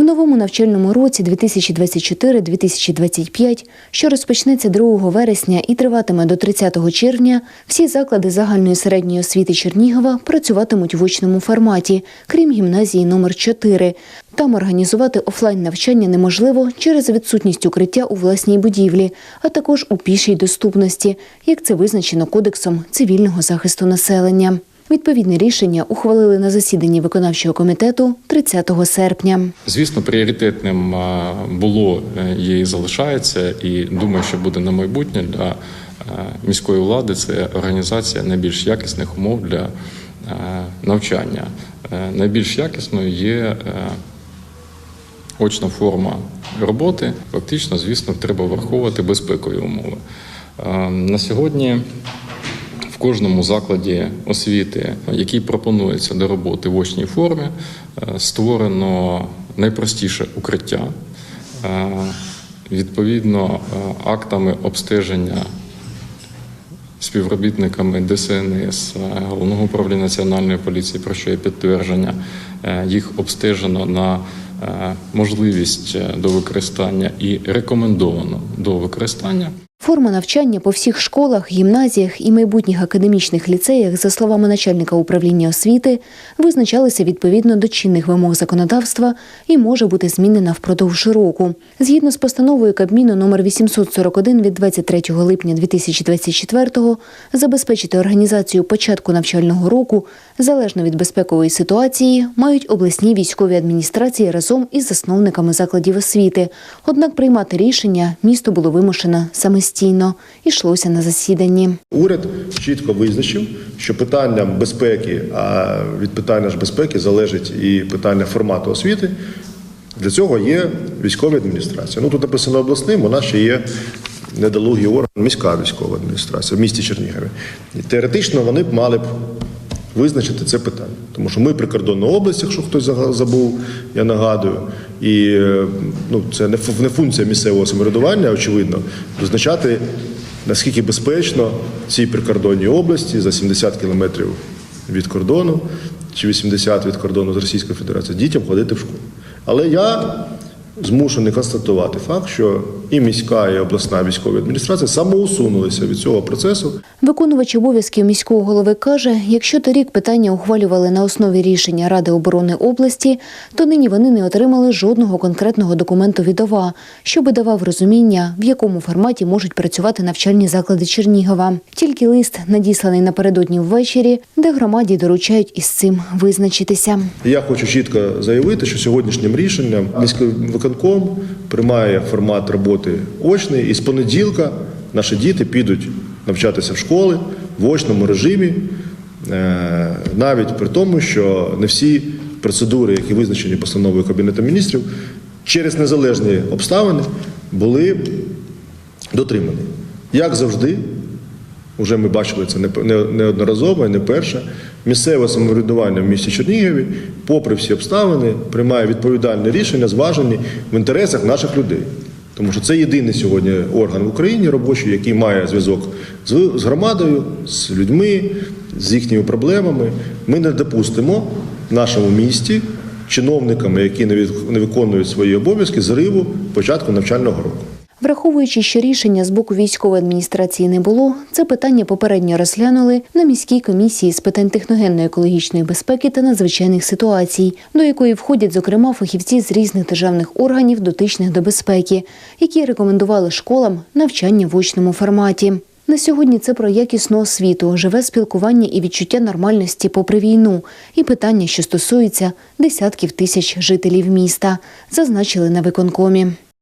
В новому навчальному році 2024-2025, що розпочнеться 2 вересня і триватиме до 30 червня, всі заклади загальної середньої освіти Чернігова працюватимуть в очному форматі, крім гімназії номер 4. Там організувати офлайн навчання неможливо через відсутність укриття у власній будівлі, а також у пішій доступності, як це визначено Кодексом цивільного захисту населення. Відповідне рішення ухвалили на засіданні виконавчого комітету 30 серпня. Звісно, пріоритетним було е, є і залишається, і думаю, що буде на майбутнє для е, міської влади це організація найбільш якісних умов для е, навчання. Найбільш якісною є очна форма роботи. Фактично, звісно, треба враховувати безпекові умови. На сьогодні кожному закладі освіти, який пропонується до роботи в очній формі, е, створено найпростіше укриття. Е, Відповідно, е, актами обстеження співробітниками ДСНС, Головного управління національної поліції, про що є підтвердження, їх обстежено на можливість до використання і рекомендовано до використання. Форма навчання по всіх школах, гімназіях і майбутніх академічних ліцеях, за словами начальника управління освіти, визначалися відповідно до чинних вимог законодавства і може бути змінена впродовж року. Згідно з постановою Кабміну номер 841 від 23 липня 2024-го, забезпечити організацію початку навчального року залежно від безпекової ситуації мають обласні військові адміністрації разом із засновниками закладів освіти. Однак приймати рішення місто було вимушено самостійно. Ішлося на засіданні. Уряд чітко визначив, що питанням безпеки, а від питання ж безпеки залежить і питання формату освіти. Для цього є військова адміністрація. Ну тут написано обласним, нас ще є недолугий орган, міська військова адміністрація в місті Чернігові. І теоретично вони б мали б визначити це питання. Тому що ми прикордонна область, якщо хтось забув, я нагадую. І е, ну, це не фу- функція місцевого самоврядування, очевидно, визначати наскільки безпечно цій прикордонній області за 70 кілометрів від кордону чи 80 від кордону з Російською Федерацією дітям ходити в школу. Але я змушений констатувати факт, що і міська, і обласна військова адміністрація самоусунулися від цього процесу. Виконувач обов'язків міського голови каже, якщо торік питання ухвалювали на основі рішення Ради оборони області, то нині вони не отримали жодного конкретного документу від ОВА, що би давав розуміння, в якому форматі можуть працювати навчальні заклади Чернігова. Тільки лист, надісланий напередодні ввечері, де громаді доручають із цим визначитися. Я хочу чітко заявити, що сьогоднішнім рішенням міський виконком приймає формат роботи очний, і з понеділка наші діти підуть навчатися в школи в очному режимі, е, навіть при тому, що не всі процедури, які визначені постановою Кабінету міністрів, через незалежні обставини були дотримані. Як завжди, Уже ми бачили це не- не- неодноразово і не перше. Місцеве самоврядування в місті Чернігові, попри всі обставини, приймає відповідальне рішення, зважені в інтересах наших людей. Тому що це єдиний сьогодні орган в Україні робочий, який має зв'язок з, громадою, з людьми, з їхніми проблемами. Ми не допустимо в нашому місті чиновниками, які не виконують свої обов'язки, зриву початку навчального року. Враховуючи, що рішення з боку військової адміністрації не було, це питання попередньо розглянули на міській комісії з питань техногенно-екологічної безпеки та надзвичайних ситуацій, до якої входять, зокрема, фахівці з різних державних органів, дотичних до безпеки, які рекомендували школам навчання в очному форматі. На сьогодні це про якісну освіту, живе спілкування і відчуття нормальності попри війну, і питання, що стосуються десятків тисяч жителів міста, зазначили на виконкомі.